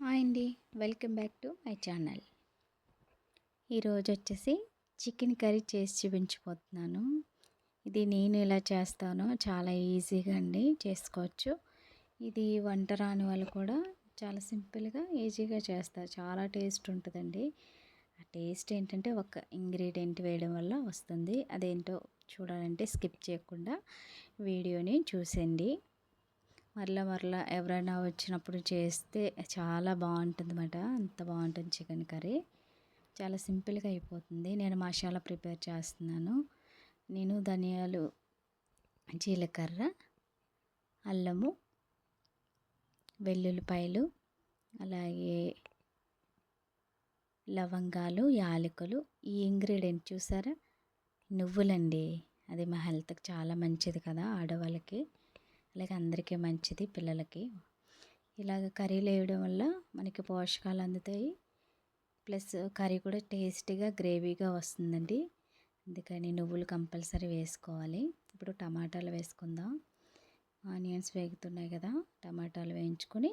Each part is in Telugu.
హాయ్ అండి. Welcome back to my channel. ఈరోజు వచ్చేసి చికెన్ కర్రీ చేసి చూపించిపోతున్నాను ఇది నేను ఎలా చేస్తానో చాలా ఈజీగా అండి చేసుకోవచ్చు. ఇది వంట రాని వాళ్ళు కూడా చాలా సింపుల్గా ఈజీగా చేస్తారు. చాలా టేస్ట్ ఉంటుందండి. ఆ టేస్ట్ ఏంటంటే ఒక ఇంగ్రీడియంట్ వేయడం వల్ల వస్తుంది. అదేంటో చూడాలంటే స్కిప్ చేయకుండా వీడియోని చూసండి మరలా మరలా ఎవరైనా వచ్చినప్పుడు చేస్తే చాలా బాగుంటుంది అన్నమాట అంత బాగుంటుంది చికెన్ కర్రీ. చాలా సింపుల్గా అయిపోతుంది. నేను మసాలా ప్రిపేర్ చేస్తున్నాను. నేను ధనియాలు జీలకర్ర అల్లము వెల్లుల్లిపాయలు అలాగే లవంగాలు యాలకులు. ఈ ఇంగ్రీడియంట్ చూసారా? నువ్వులండి. అది మా హెల్త్కి చాలా మంచిది కదా ఆడవాళ్ళకి. అలాగే అందరికీ మంచిది పిల్లలకి. ఇలాగ కర్రీలు వేయడం వల్ల మనకి పోషకాలు అందుతాయి. ప్లస్ కర్రీ కూడా టేస్టీగా గ్రేవీగా వస్తుందండి. అందుకని నువ్వులు కంపల్సరీ వేసుకోవాలి. ఇప్పుడు టమాటాలు వేసుకుందాం. ఆనియన్స్ వేగుతున్నాయి కదా టమాటాలు వేయించుకొని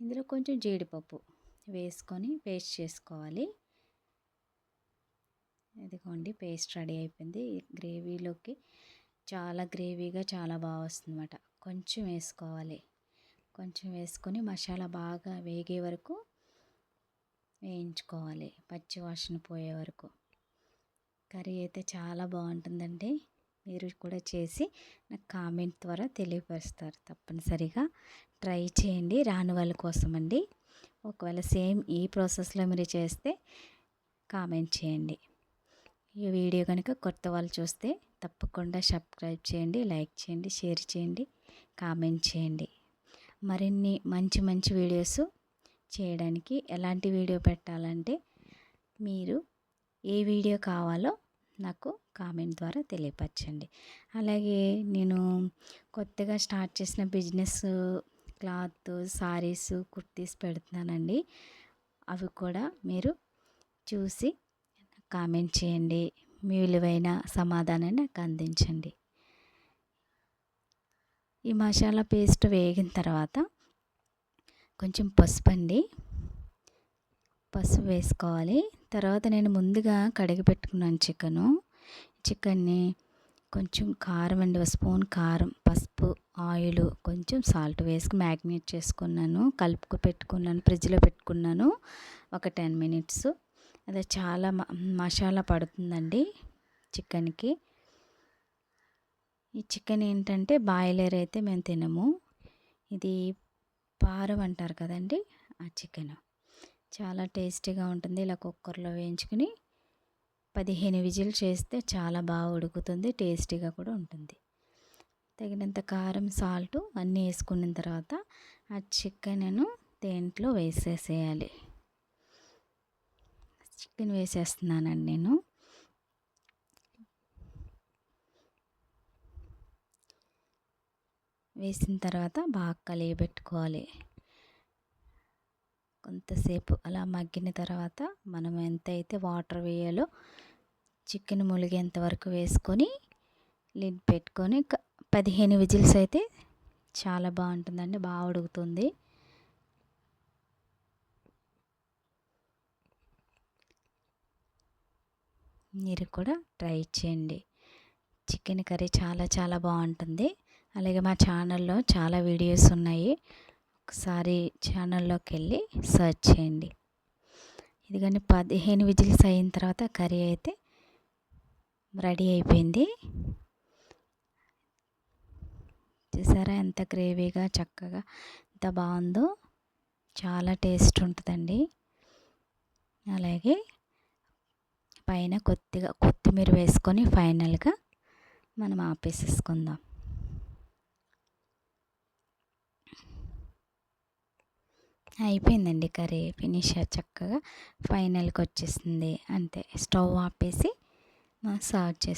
ఇందులో కొంచెం జీడిపప్పు వేసుకొని పేస్ట్ చేసుకోవాలి. ఇదిగోండి పేస్ట్ రెడీ అయిపోయింది. గ్రేవీలోకి చాలా గ్రేవీగా చాలా బాగా వస్తుందన్నమాట. కొంచెం వేసుకోవాలి. కొంచెం వేసుకొని మసాలా బాగా వేగే వరకు వేయించుకోవాలి. పచ్చి వాసన పోయే వరకు. కర్రీ అయితే చాలా బాగుంటుందండి. మీరు కూడా చేసి నాకు కామెంట్ ద్వారా తెలియపరుస్తారు తప్పనిసరిగా. ట్రై చేయండి. రాని వాళ్ళ కోసం అండి ఒకవేళ సేమ్ ఈ ప్రాసెస్లో మీరు చేస్తే కామెంట్ చేయండి. ఈ వీడియో కనుక కొత్త వాళ్ళు చూస్తే తప్పకుండా సబ్స్క్రైబ్ చేయండి లైక్ చేయండి షేర్ చేయండి కామెంట్ చేయండి. మరిన్ని మంచి మంచి వీడియోస్ చేయడానికి ఎలాంటి వీడియో పెట్టాలంటే మీరు ఏ వీడియో కావాలో నాకు కామెంట్ ద్వారా తెలియపరచండి. అలాగే నేను కొత్తగా స్టార్ట్ చేసిన బిజినెస్ క్లాత్ సారీస్ కుర్తీస్ పెడుతున్నానండి. అవి కూడా మీరు చూసి కామెంట్ చేయండి. మీ విలువైన సమాధానాన్ని నాకు అందించండి. ఈ మసాలా పేస్ట్ వేగిన తర్వాత కొంచెం పసుపు అండి. పసుపు వేసుకోవాలి. తర్వాత నేను ముందుగా కడిగి పెట్టుకున్నాను చికెను. చికెన్ని కొంచెం కారం అండి. ఒక స్పూన్ కారం పసుపు ఆయిల్ కొంచెం సాల్ట్ వేసుకుని మ్యాగ్నేట్ చేసుకున్నాను. కలుపుకు పెట్టుకున్నాను ఫ్రిడ్జ్లో పెట్టుకున్నాను. ఒక టెన్ మినిట్స్ అది చాలా మసాలా పడుతుందండి చికెన్కి. ఈ చికెన్ ఏంటంటే బాయిలర్ అయితే మేము తినము. ఇది పారం అంటారు కదండి ఆ చికెన్. చాలా టేస్టీగా ఉంటుంది. ఇలా కుక్కర్లో వేయించుకుని పదిహేను విజిల్ చేస్తే చాలా బాగా ఉడుకుతుంది టేస్టీగా కూడా ఉంటుంది. తగినంత కారం సాల్ట్ అన్నీ వేసుకున్న తర్వాత ఆ చికెన్ను దేంట్లో వేసేసేయాలి. చికెన్ వేసేస్తున్నానండి నేను. వేసిన తర్వాత బాగా కలియబెట్టుకోవాలి. కొంతసేపు అలా మగ్గిన తర్వాత మనం ఎంత అయితే వాటర్ వేయాలో చికెన్ ములిగేంత వరకు వేసుకొని లిడ్ పెట్టుకొని పదిహేను విజిల్స్ అయితే చాలా బాగుంటుందండి బాగా ఉడుకుతుంది. మీరు కూడా ట్రై చేయండి. చికెన్ కర్రీ చాలా చాలా బాగుంటుంది. అలాగే మా ఛానల్లో చాలా వీడియోస్ ఉన్నాయి. ఒకసారి ఛానల్లోకి వెళ్ళి సర్చ్ చేయండి. ఇది కానీ పదిహేను విజిల్స్ అయిన తర్వాత కర్రీ అయితే రెడీ అయిపోయింది. చూసారా ఎంత గ్రేవీగా చక్కగా ఎంత బాగుందో. చాలా టేస్ట్ ఉంటుందండి. అలాగే పైన కొద్దిగా కొత్తిమీర వేసుకొని ఫైనల్గా మనం ఆపేసేసుకుందాం. అయిపోయిందండి కర్రీ ఫినిష్ చక్కగా ఫైనల్కి వచ్చేసింది. అంతే స్టవ్ ఆపేసి సర్వ్ చేసి